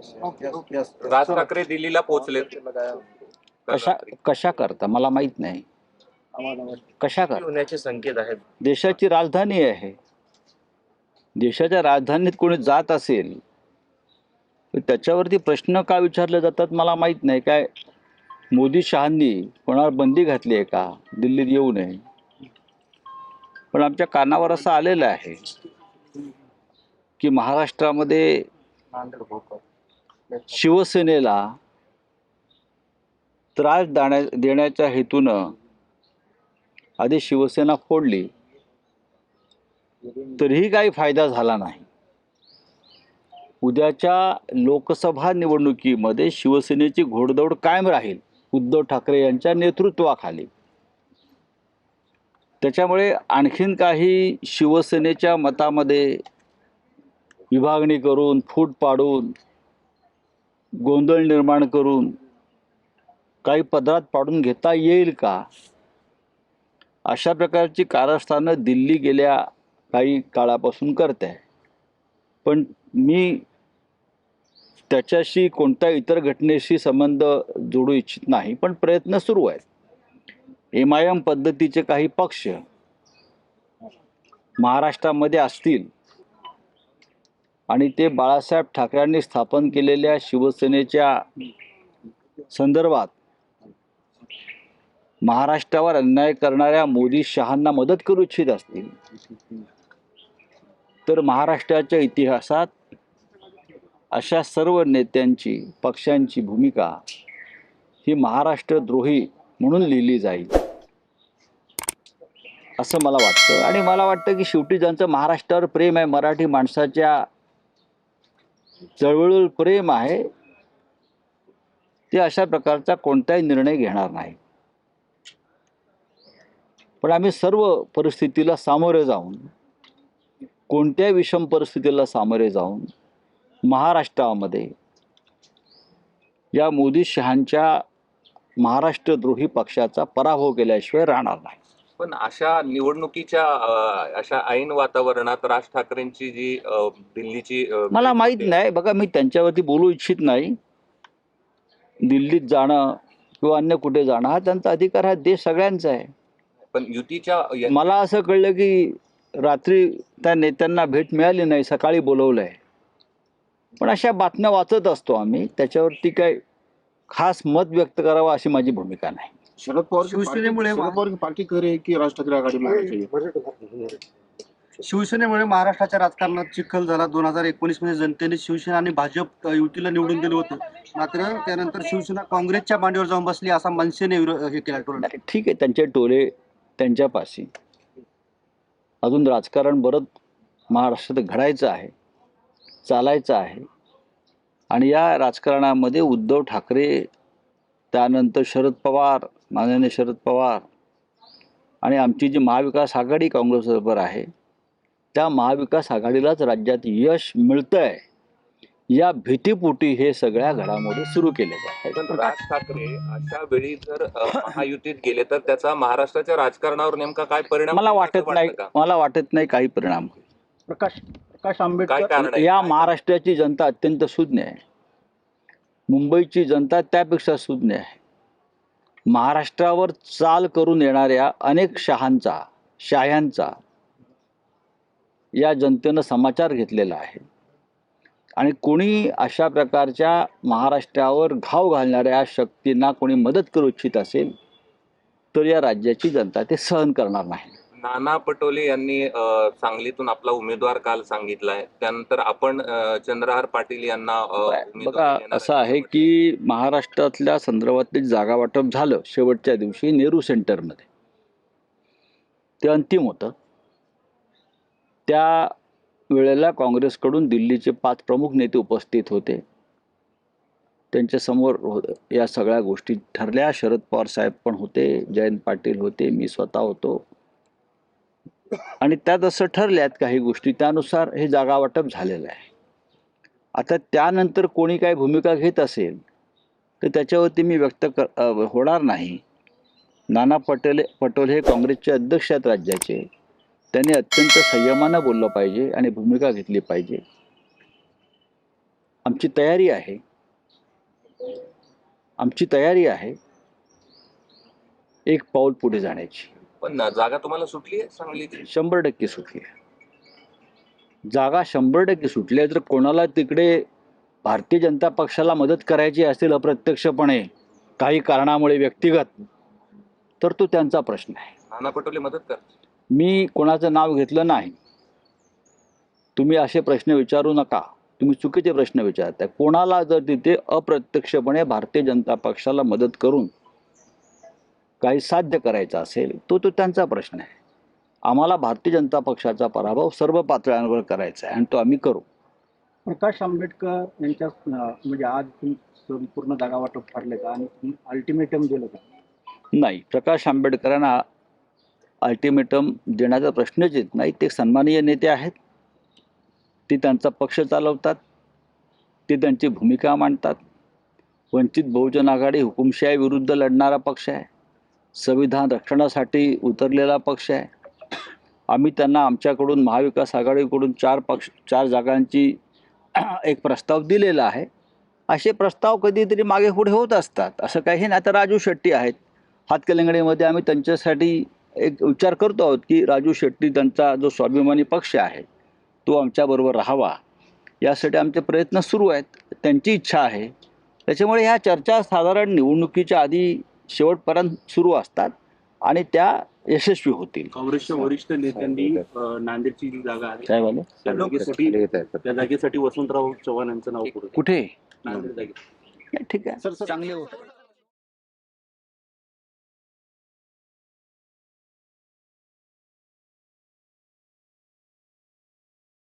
राज ठाकरे दिल्लीला पोहोचले कशा कशा करता? मला माहीत नाही. कशा कर होण्याचे संकेत आहेत. देशाची राजधानी आहे. देशाच्या राजधानीत कोणी जात असेल तर त्याच्यावरती प्रश्न का विचारले जातात मला माहीत नाही. काय मोदी शहांनी कोणावर बंदी घातली आहे का? दिल्लीत येऊ नये. पण आमच्या कानावर असं आलेलं आहे की महाराष्ट्रामध्ये शिवसेनेला त्रास दाण्या देण्याच्या हेतूनं आधी शिवसेना फोडली. तरीही काही फायदा झाला नाही. उद्याच्या लोकसभा निवडणुकीमध्ये शिवसेनेची घोडदौड कायम राहील उद्धव ठाकरे यांच्या नेतृत्वाखाली. त्याच्यामुळे आणखीन काही शिवसेनेच्या मतामध्ये विभागणी करून फूट पाडून गोंधळ निर्माण करून काही पदरात पाडून घेता येईल का? अशा प्रकारची कारस्थानं दिल्ली गेल्या काही काळापासून करते. आहे पण मी त्याच्याशी कोणत्या इतर घटनेशी संबंध जोडू इच्छित नाही पण प्रयत्न सुरू आहेत. एम आय एम पद्धतीचे काही पक्ष महाराष्ट्रामध्ये असतील आणि ते बाळासाहेब ठाकरेंनी स्थापन केलेल्या शिवसेनेच्या संदर्भात महाराष्ट्रावर अन्याय करणाऱ्या मोदी शहांना मदत करू इच्छित असतील. तर महाराष्ट्राच्या इतिहासात अशा सर्व नेत्यांची पक्षांची भूमिका ही महाराष्ट्रद्रोही म्हणून लिहिली जाईल. असं मला वाटतं. आणि मला वाटतं की शेवटी ज्यांचं महाराष्ट्रावर प्रेम आहे मराठी माणसाच्या चळवळ प्रेम आहे ते अशा प्रकारचा कोणताही निर्णय घेणार नाही. पण आम्ही सर्व परिस्थितीला सामोरे जाऊन कोणत्याही विषम परिस्थितीला सामोरे जाऊन महाराष्ट्रामध्ये या मोदी शहांच्या महाराष्ट्रद्रोही पक्षाचा पराभव केल्याशिवाय राहणार नाही. पण अशा निवडणुकीच्या अशा ऐन वातावरणात राज ठाकरेंची जी दिल्लीची मला माहीत होते, नाही. बघा मी त्यांच्यावरती बोलू इच्छित नाही. दिल्लीत जाणं किंवा अन्य कुठे जाणं हा त्यांचा अधिकार हा देश सगळ्यांचा आहे. पण युतीच्या मला असं कळलं की रात्री त्या नेत्यांना भेट मिळाली नाही सकाळी बोलवलं आहे पण अशा बातम्या वाचत असतो आम्ही. त्याच्यावरती काय खास मत व्यक्त करावं अशी माझी भूमिका नाही. शरद पवार की शिवसेनेमुळे पार्टी- शरद पवार की पार्टी करे की राज ठाकरे आघाडी चाहिए? शिवसेनेमुळे महाराष्ट्राच्या राजकारणात चिखल झाला. दोन हजार एकोणीसमध्ये जनतेने शिवसेना आणि भाजप अ, युतीला निवडून दिलं होतं. मात्र त्यानंतर शिवसेना काँग्रेसच्या मांडीवर जाऊन बसली असा मनसेने विरो- हे केला टोला. नाही, ठीक आहे त्यांचे टोले त्यांच्यापाशी. अजून राजकारण बरंच महाराष्ट्रात घडायचं आहे चालायचं आहे. आणि या राजकारणामध्ये उद्धव ठाकरे त्यानंतर शरद पवार माननीय शरद पवार आणि आमची जी महाविकास आघाडी काँग्रेसबरोबर आहे त्या महाविकास आघाडीलाच राज्यात यश मिळतं आहे या भीतीपोटी हे सगळ्या घडामोडी सुरू आहेत. पण राज ठाकरे अशा वेळी जर महायुतीत गेले तर त्याचा महाराष्ट्राच्या राजकारणावर नेमका काय परिणाम मला वाटत नाही? मला वाटत नाही काही परिणाम होईल. प्रकाश प्रकाश काय आंबेडकर या महाराष्ट्राची जनता अत्यंत सुज्ञ आहे. मुंबईची जनता त्यापेक्षा सुज्ञ आहे. महाराष्ट्रावर चाल करून येणाऱ्या अनेक शहांचा शाह्यांचा या जनतेनं समाचार घेतलेला आहे. आणि कोणी अशा प्रकारच्या महाराष्ट्रावर घाव घालणाऱ्या शक्तींना कोणी मदत करू इच्छित असेल तर या राज्याची जनता ते सहन करणार नाही. नाना पटोले यांनी सांगलीतून आपला उमेदवार काल सांगितलाय. त्यानंतर आपण चंद्रहार पाटील यांना बघा असं आहे की महाराष्ट्रातल्या संदर्भातले जागा वाटप झालं शेवटच्या दिवशी नेहरू सेंटरमध्ये. ते अंतिम होतं. त्या वेळेला काँग्रेसकडून दिल्लीचे पाच प्रमुख नेते उपस्थित होते. त्यांच्यासमोर हो- या सगळ्या गोष्टी ठरल्या. शरद पवार साहेब पण होते जयंत पाटील होते मी स्वतः होतो. आणि त्यात असं ठरल्यात काही गोष्टी त्यानुसार हे जागा वाटप झालेलं आहे. आता त्यानंतर कोणी काय भूमिका घेत असेल तर त्याच्यावरती मी व्यक्त कर होणार नाही. नाना पटेल पटोले हे काँग्रेसचे अध्यक्ष आहेत राज्याचे. त्यांनी अत्यंत संयमानं बोललं पाहिजे आणि भूमिका घेतली पाहिजे. आमची तयारी आहे. आमची तयारी आहे एक पाऊल पुढे जाण्याची. पण जागा तुम्हाला सुटली आहे सांगलीची शंभर टक्के सुटली आहे. जागा शंभर टक्के सुटली आहे. तर कोणाला तिकडे भारतीय जनता पक्षाला मदत करायची असेल अप्रत्यक्षपणे काही कारणामुळे व्यक्तिगत तर तो त्यांचा प्रश्न आहे. नाना पटोले मदत कर मी कोणाचं नाव घेतलं नाही. तुम्ही असे प्रश्न विचारू नका. तुम्ही चुकीचे प्रश्न विचारताय. कोणाला जर तिथे अप्रत्यक्षपणे भारतीय जनता पक्षाला मदत करून काही साध्य करायचं असेल तो तो त्यांचा प्रश्न आहे. आम्हाला भारतीय जनता पक्षाचा पराभव सर्व पातळ्यांवर करायचा आहे आणि तो आम्ही करू. प्रकाश आंबेडकर यांच्या म्हणजे आज तुम्ही संपूर्ण जागा वाटप ठरले का आणि अल्टिमेटम दिलं का नाही प्रकाश आंबेडकरांना अल्टिमेटम देण्याचा प्रश्नच येत नाही. ते सन्माननीय नेते आहेत. ते त्यांचा पक्ष चालवतात. ते त्यांची भूमिका मांडतात. वंचित बहुजन आघाडी हुकुमशाही विरुद्ध लढणारा पक्ष आहे. संविधान रक्षणासाठी उतरलेला पक्ष आहे. आम्ही त्यांना आमच्याकडून महाविकास आघाडीकडून चार पक्ष चार जागांची एक प्रस्ताव दिलेला आहे. असे प्रस्ताव कधीतरी मागे पुढे होत असतात. असं काही नाही. आता राजू शेट्टी आहेत. हातकलिंगडीमध्ये आम्ही त्यांच्यासाठी एक विचार करतो आहोत की राजू शेट्टी त्यांचा जो स्वाभिमानी पक्ष आहे तो आमच्याबरोबर राहावा. यासाठी आमचे प्रयत्न सुरू आहेत. त्यांची इच्छा आहे. त्याच्यामुळे ह्या चर्चा साधारण निवडणुकीच्या आधी शेवटपर्यंत सुरू असतात आणि त्या यशस्वी होतील. काँग्रेसच्या वरिष्ठ नेत्यांनी नांदेडची जी जागा आहे काय झालं त्या जागेसाठी त्या जागेसाठी वसंतराव चव्हाण यांचं नाव पुढे. कुठे? नांदेड जागे ठीक आहे. चांगले